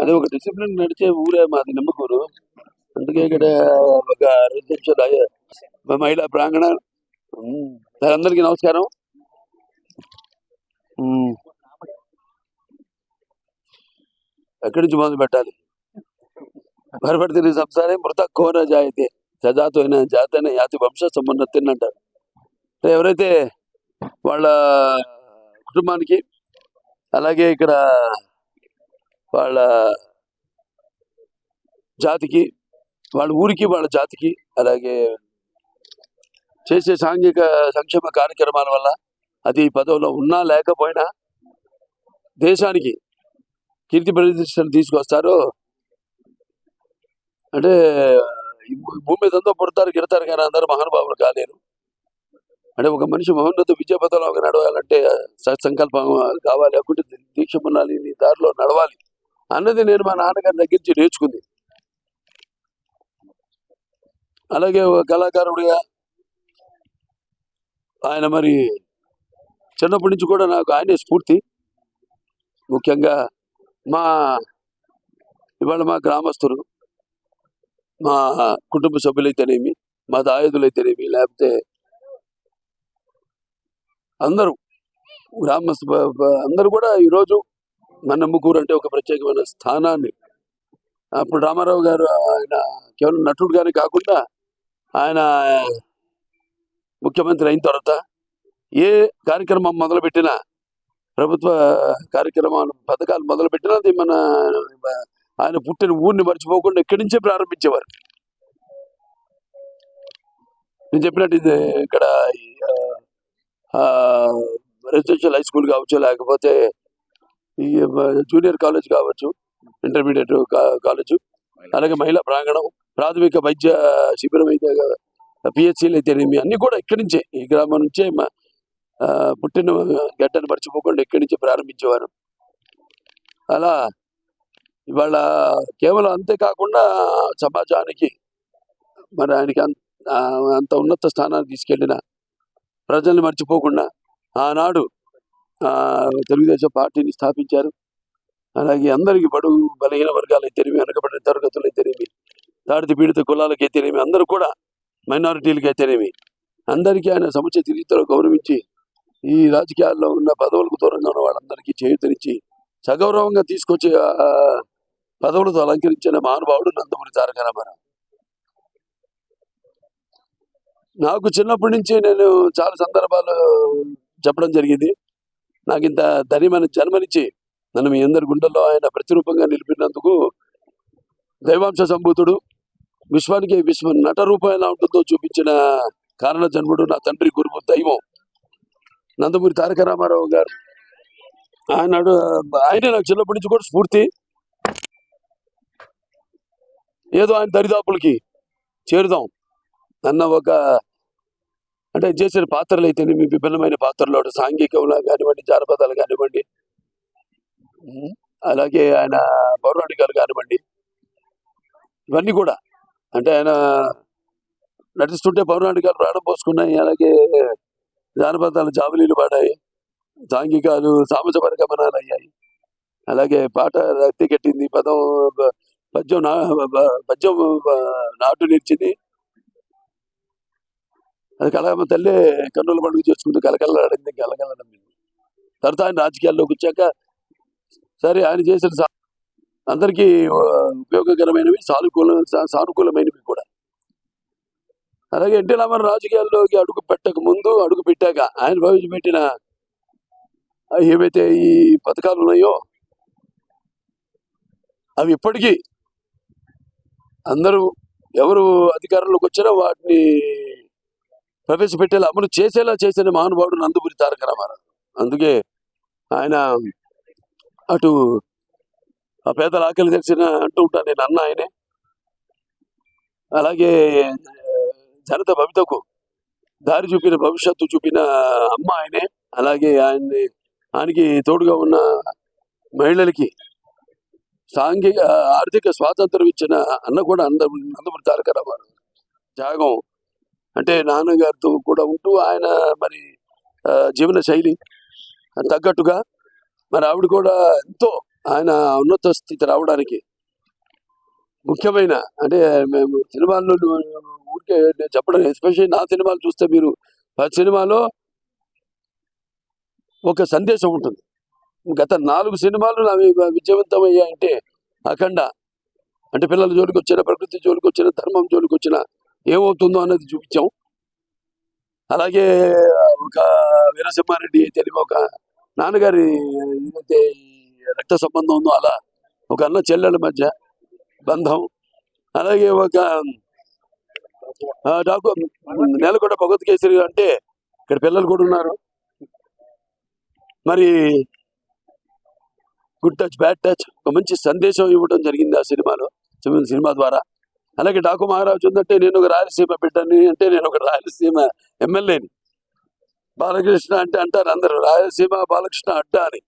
అది ఒక డిసిప్లిన్ నడిచే ఊరే మాది నిమ్మకూరు. అందుకే ఇక్కడ ఒక రెసిడెన్షియల్ మహిళా ప్రాంగణ. అందరికీ నమస్కారం. ఎక్కడి నుంచి మొదలు పెట్టాలి? భరపడితే సంసారే మృత కోర జాయితే. సజాతో అయిన జాతైన యాతి వంశ సమున్నతి అంటారు ఎవరైతే వాళ్ళ కుటుంబానికి అలాగే ఇక్కడ వాళ్ళ జాతికి వాళ్ళ ఊరికి వాళ్ళ జాతికి అలాగే చేసే సాంఘిక సంక్షేమ కార్యక్రమాల వల్ల అది పదవిలో ఉన్నా లేకపోయినా దేశానికి కీర్తి ప్రతిష్టలు తీసుకొస్తారు. అంటే భూమి మీద అంతా పుడతారు గిడతారు కానీ అందరూ మహానుభావులు కాలేరు. అంటే ఒక మనిషి మహోన్నత విద్యా పథంలో నడవాలంటే సత్సంకల్పం కావాలి అకుంటే దీక్ష ఉండాలి నీ దారిలో నడవాలి. అన్నది నేను మా నాన్నగారి దగ్గర నుంచి నేర్చుకుంది. అలాగే ఒక కళాకారుడిగా ఆయన మరి చిన్నప్పటి నుంచి కూడా నాకు ఆయనే స్ఫూర్తి. ముఖ్యంగా మా ఇవాళ మా గ్రామస్తులు మా కుటుంబ సభ్యులైతేనేమి మా దాయుధులైతేనేమి లేకపోతే అందరూ గ్రామస్తు అందరూ కూడా ఈరోజు మన్నమ్మకూరు అంటే ఒక ప్రత్యేకమైన స్థానాన్ని. అప్పుడు రామారావు గారు ఆయన కేవలం నటుడుగానే కాకుండా ఆయన ముఖ్యమంత్రి అయిన తర్వాత ఏ కార్యక్రమం మొదలుపెట్టినా ప్రభుత్వ కార్యక్రమాలు పథకాలు మొదలుపెట్టినా అది మన ఆయన పుట్టిన ఊరిని మర్చిపోకుండా ఇక్కడి నుంచే ప్రారంభించేవారు. నేను చెప్పినట్టు ఇది ఇక్కడ రెసిడెన్షియల్ హై స్కూల్ కావచ్చు లేకపోతే ఈ జూనియర్ కాలేజ్ కావచ్చు ఇంటర్మీడియట్ కాలేజ్. అలాగే మహిళా ప్రాంగణం ప్రాథమిక వైద్య శిబిరం అయితే పిహెచ్సిలు అయితేనేమి అన్ని కూడా ఇక్కడి నుంచే. ఈ గ్రామం నుంచే మా పుట్టిన గడ్డను మర్చిపోకుండా ఇక్కడి నుంచే ప్రారంభించేవారు. అలా ఇవాళ కేవలం అంతేకాకుండా సమాజానికి మరి ఆయనకి అంత అంత ఉన్నత స్థానానికి తీసుకెళ్ళిన ప్రజల్ని మర్చిపోకుండా ఆనాడు తెలుగుదేశం పార్టీని స్థాపించారు. అలాగే అందరికీ బడుగు బలహీన వర్గాలు అయితేనేమి వెనకబడిన తరగతులు అయితేనేమి దాడిత పీడిత కులాలకి అయితేనేమి అందరూ కూడా మైనారిటీలకి అయితేనేమి అందరికీ ఆయన సముచిత రీతిలో గౌరవించి ఈ రాజకీయాల్లో ఉన్న పదవులకు దూరంగా ఉన్న వాళ్ళందరికీ చేయుతనిచ్చి సగౌరవంగా తీసుకొచ్చి పదవులతో అలంకరించిన మహానుభావుడు నందమూరి తారక రామారావు. నాకు చిన్నప్పటి నుంచి నేను చాలా సందర్భాలు చెప్పడం జరిగింది. నాకు ఇంత ధైర్యమైన జన్మనిచ్చి నన్ను మీ అందరి గుండెల్లో ఆయన ప్రతిరూపంగా నిలిపినందుకు దైవాంశ సంభూతుడు విశ్వానికి విశ్వ నట రూపం ఎలా ఉంటుందో చూపించిన కారణ జన్ముడు నా తండ్రి గురువు దైవం నందమూరి తారక రామారావు గారు. ఆయన ఆయనే నాకు చిన్నప్పటి నుంచి కూడా స్ఫూర్తి. ఏదో ఆయన దరిదాపులకి చేరుదాం అన్న ఒక అంటే చేసిన పాత్రలు అయితే మీ విభిన్నమైన పాత్రలు సాంఘికంలో కానివ్వండి జానపదాలు కానివ్వండి. అలాగే ఆయన పౌరాణికాలు కానివ్వండి. ఇవన్నీ కూడా. అంటే ఆయన నటిస్తుంటే పౌరాణికాలు ప్రాణం పోసుకున్నాయి. అలాగే జానపదాలు జాబిలీలు పాడాయి. సాంఘికాలు సామాజ పరిగమనాలు అయ్యాయి. అలాగే పాట రక్తి కట్టింది పదం పద్యం నా పద్యం నాటు నిలిచింది. అది కలగమ్మ తల్లి కన్నుల పండుగ చేసుకుంటూ కలకలలాడింది కలకలడింది తర్వాత ఆయన రాజకీయాల్లోకి వచ్చాక సరే ఆయన చేసిన అందరికీ ఉపయోగకరమైనవి సానుకూల సానుకూలమైనవి కూడా. అలాగే ఎన్టీ రామారావు రాజకీయాల్లోకి అడుగు పెట్టక ముందు అడుగు పెట్టాక ఆయన ప్రవేశపెట్టిన ఏవైతే ఈ పథకాలు ఉన్నాయో అవి ఇప్పటికీ అందరూ ఎవరు అధికారంలోకి వచ్చినా వాటిని ప్రవేశపెట్టేలా అమలు చేసేలా చేసిన మహానుభావుడు నందమూరి తారక రామారావు. అందుకే ఆయన అటు ఆ పేదల ఆకలి తెలిసిన అంటూ ఉంటాను నేను అన్న ఆయనే. అలాగే జనత భవితకు దారి చూపిన భవిష్యత్తు చూపిన అమ్మ ఆయనే. అలాగే ఆయన్ని ఆయనకి తోడుగా ఉన్న మహిళలకి సాంఘిక ఆర్థిక స్వాతంత్రం ఇచ్చిన అన్న కూడా అంద నందమూరి తారక రామారావు. త్యాగం అంటే నాన్నగారితో కూడా ఉంటూ ఆయన మరి జీవన శైలి తగ్గట్టుగా మరి ఆవిడ కూడా ఎంతో ఆయన ఉన్నత స్థితి రావడానికి ముఖ్యమైన అంటే మేము సినిమాల్లో ఊరికే నేను చెప్పడం ఎస్పెషల్లీ నా సినిమాలు చూస్తే మీరు ఆ సినిమాలో ఒక సందేశం ఉంటుంది. గత నాలుగు సినిమాలు నావి విజయవంతం అయ్యాయంటే అఖండ అంటే పిల్లల జోలికి వచ్చిన ప్రకృతి జోలికి వచ్చిన ధర్మం జోలికి వచ్చిన ఏమవుతుందో అన్నది చూపించాం అలాగే ఒక వీరసింహారెడ్డి తెలివి ఒక నాన్నగారి ఏదైతే రక్త సంబంధం ఉందో అలా ఒక అన్న చెల్లెల మధ్య బంధం. అలాగే ఒక డాకు నెలకొండ భగవత్ కేసరి అంటే ఇక్కడ పిల్లలు కూడా ఉన్నారు. మరి గుడ్ టచ్ బ్యాడ్ టచ్ ఒక మంచి సందేశం ఇవ్వడం జరిగింది ఆ సినిమాలో సినిమా ద్వారా. అలాగే డాకు మహారాజు ఉందంటే నేను ఒక రాయలసీమ బిడ్డని అంటే నేను ఒక రాయలసీమ ఎమ్మెల్యేని. బాలకృష్ణ అంటే అంటారు అందరూ రాయలసీమ బాలకృష్ణ అడ్డా అని.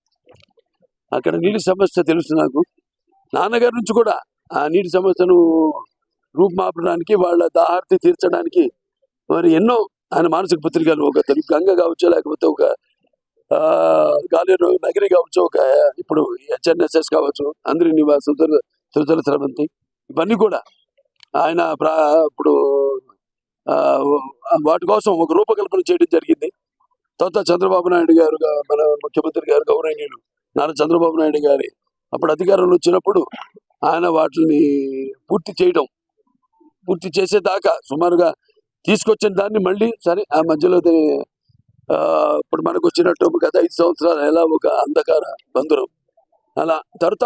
అక్కడ నీటి సమస్య తెలుసు నాకు. నాన్నగారి నుంచి కూడా ఆ నీటి సమస్యను రూపుమాపడానికి వాళ్ళ దాహార్తి తీర్చడానికి మరి ఎన్నో ఆయన మానసిక పత్రికలు ఒక తెలుగు గంగ కావచ్చు లేకపోతే ఒక ఆ, నగరి కావచ్చు ఒక ఇప్పుడు హెచ్ఎన్ఎస్ఎస్ కావచ్చు అందరి నివాసం సుతల స్రవంతి ఇవన్నీ కూడా ఆయన ప్రా ఇప్పుడు ఆ, వాటి కోసం ఒక రూపకల్పన చేయడం జరిగింది. తర్వాత చంద్రబాబు నాయుడు గారు మన ముఖ్యమంత్రి గారు గౌరవనీయులు నారా చంద్రబాబు నాయుడు గారి. అప్పుడు అధికారంలో వచ్చినప్పుడు ఆయన వాటిని పూర్తి చేయడం పూర్తి చేసేదాకా సుమారుగా తీసుకొచ్చిన దాన్ని మళ్ళీ సరే ఆ మధ్యలో ఆ, ఇప్పుడు మనకు వచ్చినట్టు గత ఐదు సంవత్సరాలు ఎలా ఒక అంధకార బంధురం. అలా తర్వాత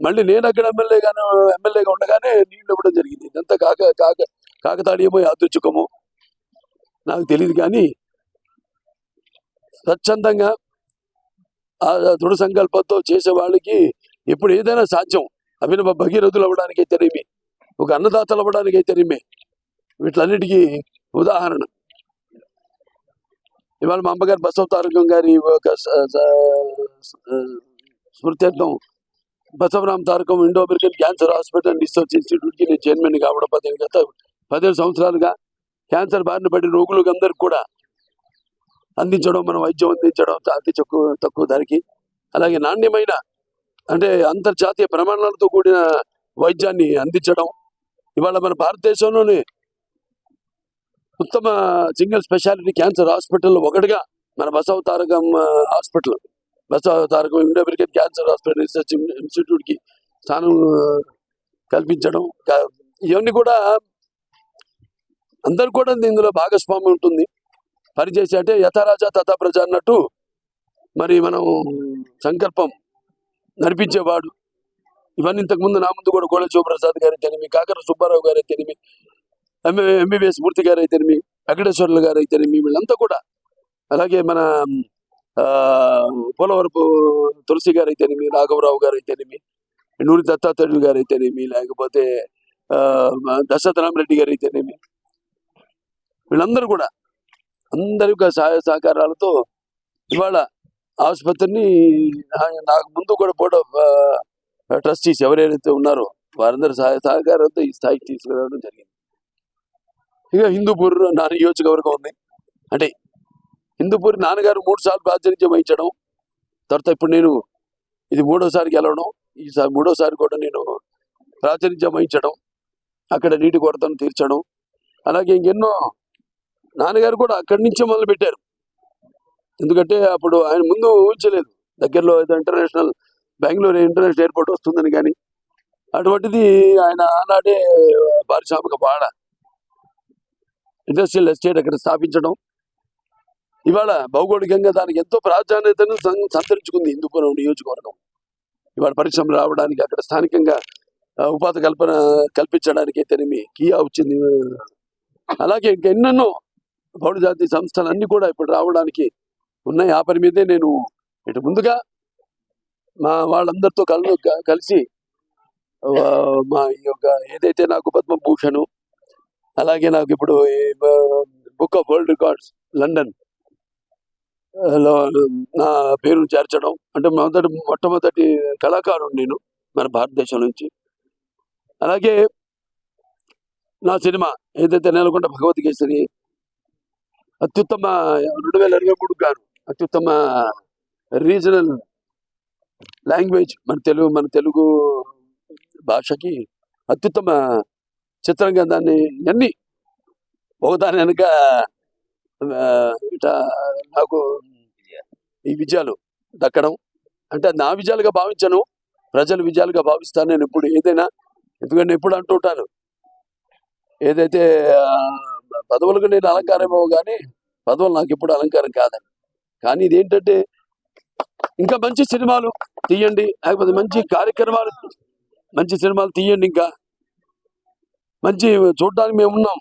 మళ్ళీ నేను అక్కడ ఎమ్మెల్యేగా ఎమ్మెల్యేగా ఉండగానే నీళ్ళు ఇవ్వడం జరిగింది. ఇదంతా కాక కాక కాకతాళీయమో యాదృచ్ఛికమో. నాకు తెలియదు కానీ స్వచ్ఛందంగా ఆ దృఢ సంకల్పంతో చేసే వాళ్ళకి ఎప్పుడు ఏదైనా సాధ్యం. అభినవ భగీరథులు అవ్వడానికి అయితేనేమి ఒక అన్నదాతలు అవ్వడానికి అయితేనేమి వీటిలన్నిటికీ ఉదాహరణ. ఇవాళ మా అమ్మగారు బసవతారకం గారి ఒక స్మృత్యర్థం Basavaram Tarakam Indo American cancer hospital and research ఇన్స్టిట్యూట్కి నేను చైర్మన్ కావడం పదిహేను గత పదిహేను సంవత్సరాలుగా క్యాన్సర్ బారిన పడిన రోగులకు అందరికి కూడా అందించడం మనం వైద్యం అందించడం అతి తక్కువ తక్కువ ధరకి. అలాగే నాణ్యమైన అంటే అంతర్జాతీయ ప్రమాణాలతో కూడిన వైద్యాన్ని అందించడం. ఇవాళ మన భారతదేశంలోని ఉత్తమ సింగిల్ స్పెషాలిటీ క్యాన్సర్ హాస్పిటల్ ఒకటిగా మన Basava Tarakam hospital. Basava Tarakam Indo American cancer hospital research in- ఇన్స్టిట్యూట్కి స్థానం కల్పించడం ఇవన్నీ కూడా అందరు కూడా ఇందులో భాగస్వామ్యం ఉంటుంది. పనిచేసి అంటే యథారాజా తథా ప్రజ అన్నట్టు మరి మనం సంకల్పం నడిపించేవాడు. ఇవన్నీ ఇంతకుముందు నా ముందు కూడా గోడ శివప్రసాద్ గారు అయితేనేమి కాకర సుబ్బారావు గారు అయితేనేమి ఎంఏ ఎంబీబీఎస్ మూర్తి గారు అయితేనేమి వెంకటేశ్వర్లు గారు అయితేనేమి వీళ్ళంతా కూడా. అలాగే మన పోలవరపు తులసి గారు అయితేనేమి రాఘవరావు గారు అయితేనేమి నూరి దత్తాత్రేయుడు గారు అయితేనేమి లేకపోతే ఆ, దశరథరామరెడ్డి గారు అయితేనేమి వీళ్ళందరూ కూడా అందరి యొక్క సహాయ సహకారాలతో ఇవాళ ఆసుపత్రిని నాకు ముందు కూడా బోర్డ్ ఆఫ్ ట్రస్టీస్ ఎవరైతే ఉన్నారో వారందరి సహాయ సహకారంతో ఈ స్థాయికి తీసుకురావడం జరిగింది. ఇక హిందూపూర్ నా నియోజకవర్గం ఉంది. అంటే హిందూపూరి నాన్నగారు మూడు సార్లు ప్రాతినిధ్యం వహించడం తర్వాత ఇప్పుడు నేను ఇది మూడోసారి గెలవడం ఈసారి మూడోసారి కూడా నేను ప్రాతినిధ్యం వహించడం అక్కడ నీటి కొరతను తీర్చడం అలాగే ఇంకెన్నో నాన్నగారు కూడా అక్కడి నుంచే మొదలు పెట్టారు ఎందుకంటే అప్పుడు ఆయన ముందు ఊహించలేదు. దగ్గరలో ఏదో ఇంటర్నేషనల్ బెంగళూరు ఇంటర్నేషనల్ ఎయిర్పోర్ట్ వస్తుందని కానీ అటువంటిది ఆయన ఆనాడే పారిశ్రామిక బాడ ఇండస్ట్రియల్ ఎస్టేట్ అక్కడ స్థాపించడం ఇవాళ భౌగోళికంగా దానికి ఎంతో ప్రాధాన్యతను సంతరించుకుంది హిందూపురం నియోజకవర్గం. ఇవాళ పరిశ్రమలు రావడానికి అక్కడ స్థానికంగా ఉపాధి కల్పన కల్పించడానికి అయితేనేమి కియా వచ్చింది. అలాగే ఇంకా ఎన్నెన్నో బహుళ జాతి సంస్థలు అన్ని కూడా ఇప్పుడు రావడానికి ఉన్నాయి. ఆ పని మీదే నేను ఇటు ముందుగా మా వాళ్ళందరితో కలు కలిసి మా ఈ యొక్క ఏదైతే నాకు పద్మభూషణ్ అలాగే నాకు ఇప్పుడు book of world records London నా పేరు చేర్చడం. అంటే మొదటి మొట్టమొదటి కళాకారుడు నేను మన భారతదేశం నుంచి. అలాగే నా సినిమా ఏదైతే నెలకొండ భగవద్గీతని అత్యుత్తమ రెండు వేల ఇరవై మూడు గారు అత్యుత్తమ రీజనల్ లాంగ్వేజ్ మన తెలుగు మన తెలుగు భాషకి అత్యుత్తమ చిత్రంగా దాన్ని అన్నీ ఒకదాని వెనుక ఆ, నాకు ఈ విజయాలు దక్కడం. అంటే నా విజయాలుగా భావించను ప్రజల విజయాలుగా భావిస్తాను నేను ఇప్పుడు ఏదైనా. ఎందుకంటే ఎప్పుడు అంటూ ఉంటాను. ఏదైతే పదవులకు నేను అలంకారమో కానీ పదవులు నాకు ఎప్పుడు అలంకారం కాదని. కానీ ఇదేంటంటే ఇంకా మంచి సినిమాలు తీయండి లేకపోతే మంచి కార్యక్రమాలు మంచి సినిమాలు తీయండి ఇంకా. మంచి చూడడానికి మేము ఉన్నాం.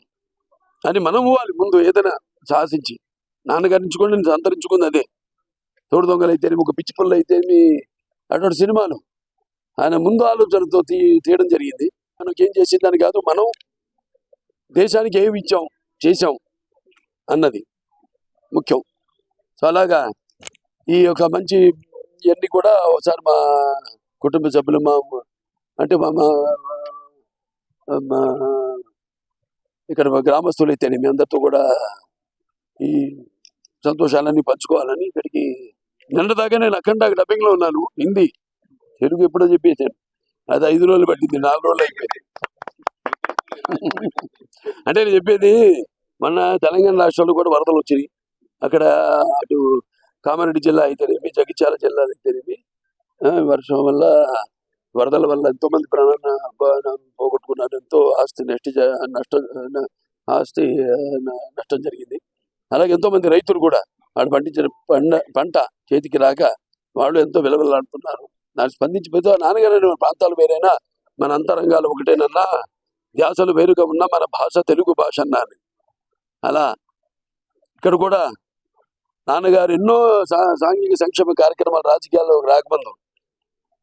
అని మనం పోవాలి ముందు ఏదైనా. సాహసించి నాన్నగారి నుంచి కూడా నేను సంతరించుకుంది అదే. తోడు దొంగలు అయితే ఒక పిచ్చి పుల్ల అయితే మీ అటువంటి సినిమాలు. ఆయన ముందు ఆలోచనతో తీ తీయడం జరిగింది. మనకి ఏం చేసిందని కాదు మనం దేశానికి ఏమి ఇచ్చాం చేశాం అన్నది ముఖ్యం. సో అలాగా ఈ యొక్క మంచి ఇవన్నీ కూడా ఒకసారి మా కుటుంబ సభ్యులు మా అంటే మా మా- ఇక్కడ మా గ్రామస్తులు అయితేనే మీ అందరితో కూడా ఈ సంతోషాలన్నీ పంచుకోవాలని ఇక్కడికి నిన్నదాకా నేను అఖండ డబ్బింగ్లో ఉన్నాను హిందీ. తెలుగు ఎప్పుడో చెప్పేశాను. అది ఐదు రోజులు పట్టింది నాలుగు రోజులు అయిపోయింది. అంటే నేను చెప్పేది మొన్న తెలంగాణ రాష్ట్రంలో కూడా వరదలు వచ్చినాయి. అక్కడ అటు కామారెడ్డి జిల్లా అయితేనేమి జగిత్యాల జిల్లా అయితేనేమి ఆ, వర్షం వల్ల వరదల వల్ల ఎంతో మంది ప్రాణాలను పోగొట్టుకున్నారు ఎంతో ఆస్తి నష్ట నష్టం ఆస్తి నష్టం జరిగింది. అలాగే ఎంతో మంది రైతులు కూడా వాడు పండించిన పంట పంట చేతికి రాక వాళ్ళు ఎంతో విలువలాడుతున్నారు దాన్ని స్పందించిపోతే నాన్నగారు మన ప్రాంతాలు వేరైనా మన అంతరంగాలు ఒకటేనన్నా ధ్యాసలు వేరుగా ఉన్నా మన భాష తెలుగు భాష అన్నాను. అలా ఇక్కడ కూడా నాన్నగారు ఎన్నో సా- సాంఘిక సంక్షేమ కార్యక్రమాలు రాజకీయాల్లో రాకముందు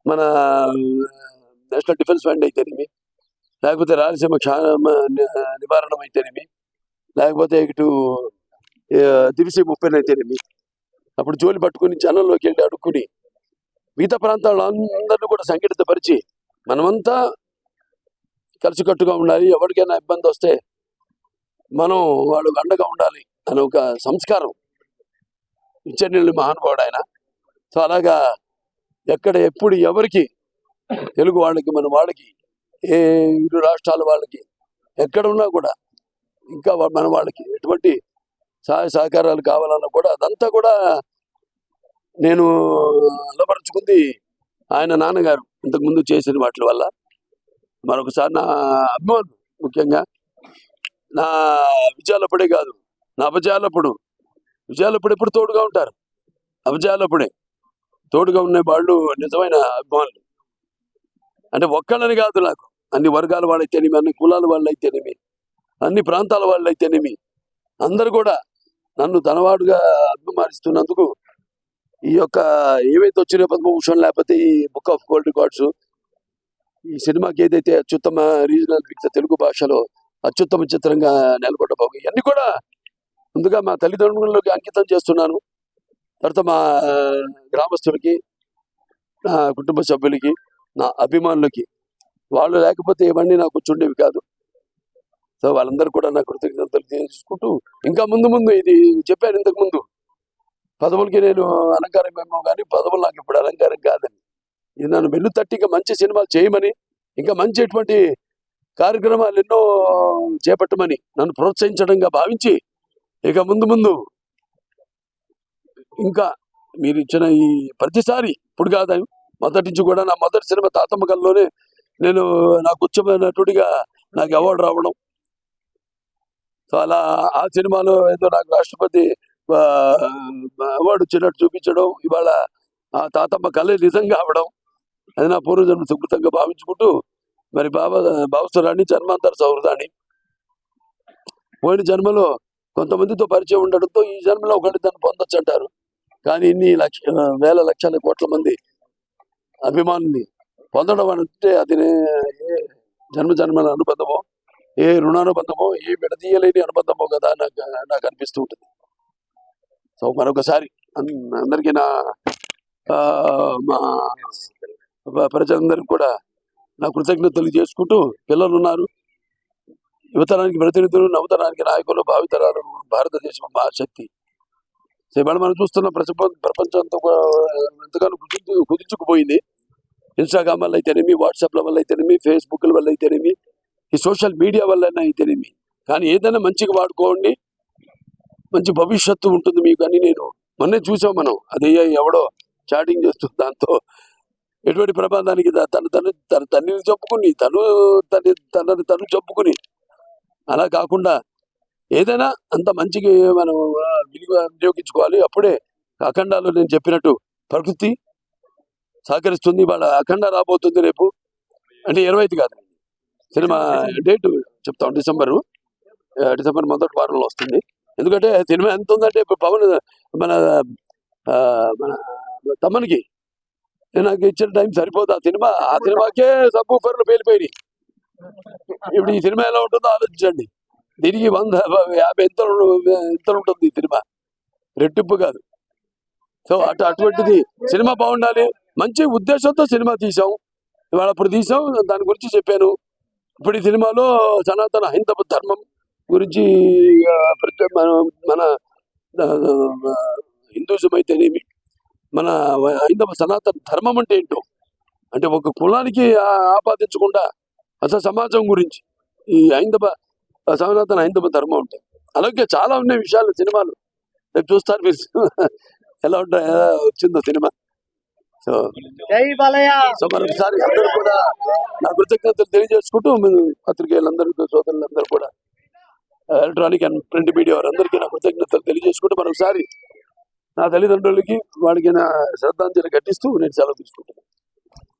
మన నేషనల్ డిఫెన్స్ ఫండ్ అయితేనేమి లేకపోతే రాయలసీమ క్షామ ని- నివారణం అయితేనేమి లేకపోతే ఇటు దివిసి దివిసీమ ముప్పై అయితేనేమి అప్పుడు జోలి పట్టుకుని జనంలోకి వెళ్ళి అడుక్కుని మిగతా ప్రాంతాల్లో అందరినీ కూడా సంఘటితపరిచి మనమంతా కలిసికట్టుగా ఉండాలి. ఎవరికైనా ఇబ్బంది వస్తే మనం వాళ్ళు అండగా ఉండాలి అని ఒక సంస్కారం. ఇచ్చండి మహానుభావుడు ఆయన. సో అలాగా ఎక్కడ ఎప్పుడు ఎవరికి తెలుగు వాళ్ళకి మన వాళ్ళకి ఏ ఇరు రాష్ట్రాల వాళ్ళకి ఎక్కడ ఉన్నా కూడా ఇంకా మన వాళ్ళకి ఎటువంటి సహాయ సహకారాలు కావాలన్నా కూడా అదంతా కూడా నేను అలపరుచుకుంది ఆయన నాన్నగారు ఇంతకుముందు చేసిన వాటి వల్ల. మరొకసారి నా అభిమానులు ముఖ్యంగా. నా విజయాలప్పుడే కాదు నా అపజయాలప్పుడు విజయాలప్పుడు ఎప్పుడు తోడుగా ఉంటారు? అపజయాలప్పుడే తోడుగా ఉన్న వాళ్ళు నిజమైన అభిమానులు. అంటే ఒక్కళ్ళని కాదు నాకు. అన్ని వర్గాల వాళ్ళైతేనేమి అన్ని కులాల వాళ్ళైతేనేమి అన్ని ప్రాంతాల వాళ్ళైతేనేమి. అందరు కూడా నన్ను ధనవాడుగా అభిమానిస్తున్నందుకు ఈ యొక్క ఏవైతే వచ్చిన పద్మభూషణ్ లేకపోతే ఈ బుక్ ఆఫ్ గోల్డ్ రికార్డ్స్ ఈ సినిమాకి ఏదైతే అత్యుత్తమ రీజనల్ పిక్చర్ తెలుగు భాషలో అత్యుత్తమ చిత్రంగా నెలకొట్టబోగు ఇవన్నీ కూడా ముందుగా మా తల్లిదండ్రులకి అంకితం చేస్తున్నాను. తర్వాత మా గ్రామస్తులకి నా కుటుంబ సభ్యులకి నా అభిమానులకి వాళ్ళు లేకపోతే ఇవన్నీ నాకు కూర్చుండేవి కాదు. సో వాళ్ళందరూ కూడా నా కృతజ్ఞతలు తెలుసుకుంటూ ఇంకా ముందు ముందు ఇది చెప్పాను ఇంతకు ముందు. పదవులకి నేను అలంకారం ఏమో కానీ పదవులు నాకు ఇప్పుడు అలంకారం కాదని. ఇది నన్ను వెళ్ళు తట్టి ఇంకా మంచి సినిమాలు చేయమని ఇంకా మంచి ఎటువంటి కార్యక్రమాలు ఎన్నో చేపట్టమని నన్ను ప్రోత్సహించడంగా భావించి ఇక ముందు ముందు ఇంకా మీరు ఇచ్చిన ఈ ప్రతిసారి ఇప్పుడు కాదని మొదటి నుంచి కూడా నా మొదటి సినిమా తాతమ్మ కల్లోనే నేను నాకు ఉచ్చమైన నటుడిగా నాకు అవార్డు రావడం సో అలా ఆ సినిమాలో ఏదో నాకు రాష్ట్రపతి అవార్డు వచ్చినట్టు చూపించడం ఇవాళ ఆ తాతమ్మ కళ నిజంగా అవడం అది నా పూర్వజన్మ సుకృతంగా భావించుకుంటూ మరి బాబా భావస్థురాన్ని జన్మాంతర సౌహృదాన్ని పోయిన జన్మలో కొంతమందితో పరిచయం ఉండడంతో ఈ జన్మలో ఒకటి దాన్ని పొందొచ్చు అంటారు. కానీ ఇన్ని లక్ష వేల లక్షల కోట్ల మంది అభిమానుల్ని పొందడం అంటే అది జన్మ జన్మల అనుబంధమో ఏ రుణానుబంధమో ఏ విడదీయలేని అనుబంధమో కదా నాకు నాకు అనిపిస్తూ ఉంటుంది. సో మరొకసారి అందరికీ నా ఆ, మా ప్రజలందరికీ కూడా నా కృతజ్ఞతలు చేసుకుంటూ పిల్లలు ఉన్నారు యువతరానికి ప్రతినిధులు నవతరానికి నాయకులు భావితరాలు భారతదేశం మహాశక్తి. సో ఇవాళ మనం చూస్తున్న ప్రపంచంతో కూడా ఎంతగానో కుదించుకుపోయింది ఇన్స్టాగ్రామ్ వల్ల అయితేనేమి వాట్సాప్ల వల్ల అయితేనేమి ఫేస్బుక్ల వల్ల అయితేనేమి ఈ సోషల్ మీడియా వల్లనే అయితేనేమి? కానీ ఏదైనా మంచిగా వాడుకోండి. మంచి భవిష్యత్తు ఉంటుంది మీకు అని నేను మొన్నే చూసాం మనం. అది ఎవడో చాటింగ్ చేస్తుంది దాంతో ఎటువంటి ప్రమాదానికి తన తను తను తన తల్లిని చెప్పుకుని తను తన తనని తను చెప్పుకుని అలా కాకుండా ఏదైనా అంత మంచిగా మనం విలువ వినియోగ వినియోగించుకోవాలి అప్పుడే అఖండాలు నేను చెప్పినట్టు ప్రకృతి సహకరిస్తుంది. వాళ్ళ అఖండ రాబోతుంది రేపు. అంటే ఇరవై ఐదు కాదు. సినిమా డేట్ చెప్తాం డిసెంబరు. డిసెంబర్ మొదటి వారంలో వస్తుంది. ఎందుకంటే సినిమా ఎంత ఉందంటే ఇప్పుడు పవన్ మన మన తమ్మనికి నాకు ఇచ్చిన టైం సరిపోదు. ఆ సినిమా ఆ సినిమాకే సబ్బూఫర్లు పేలిపోయినాయి. ఇప్పుడు ఈ సినిమా ఎలా ఉంటుందో ఆలోచించండి. దీనికి వంద యాభై ఎంత ఎంత ఉంటుంది ఈ సినిమా? రెట్టింపు కాదు. సో అటు అటువంటిది సినిమా బాగుండాలి. మంచి ఉద్దేశంతో సినిమా తీసాం ఇవాళ అప్పుడు తీసాం దాని గురించి చెప్పాను. ఇప్పుడు ఈ సినిమాలో సనాతన హైందవ ధర్మం గురించి మన మన హిందూజం అయితేనేమి మన హైందవ సనాతన ధర్మం అంటే ఏంటో అంటే ఒక కులానికి ఆపాదించకుండా అసలు సమాజం గురించి ఈ హైందవ సనాతన హైందవ ధర్మం ఉంటాయి అలాగే చాలా ఉన్నాయి విషయాలు సినిమాలు. రేపు చూస్తారు మీరు. ఎలా ఉంటా ఎలా వచ్చిందో సినిమా? సో మరొకసారి అందరూ కూడా నా కృతజ్ఞతలు తెలియజేసుకుంటూ మీరు పత్రికేయులందరూ సోదరులందరూ కూడా. ఎలక్ట్రానిక్ అండ్ ప్రింట్ మీడియా వారందరికీ నా కృతజ్ఞతలు తెలియజేసుకుంటూ మరొకసారి నా తల్లిదండ్రులకి వాడికి నా శ్రద్ధాంజలి ఘటిస్తూ నేను సెలవు తీసుకుంటాను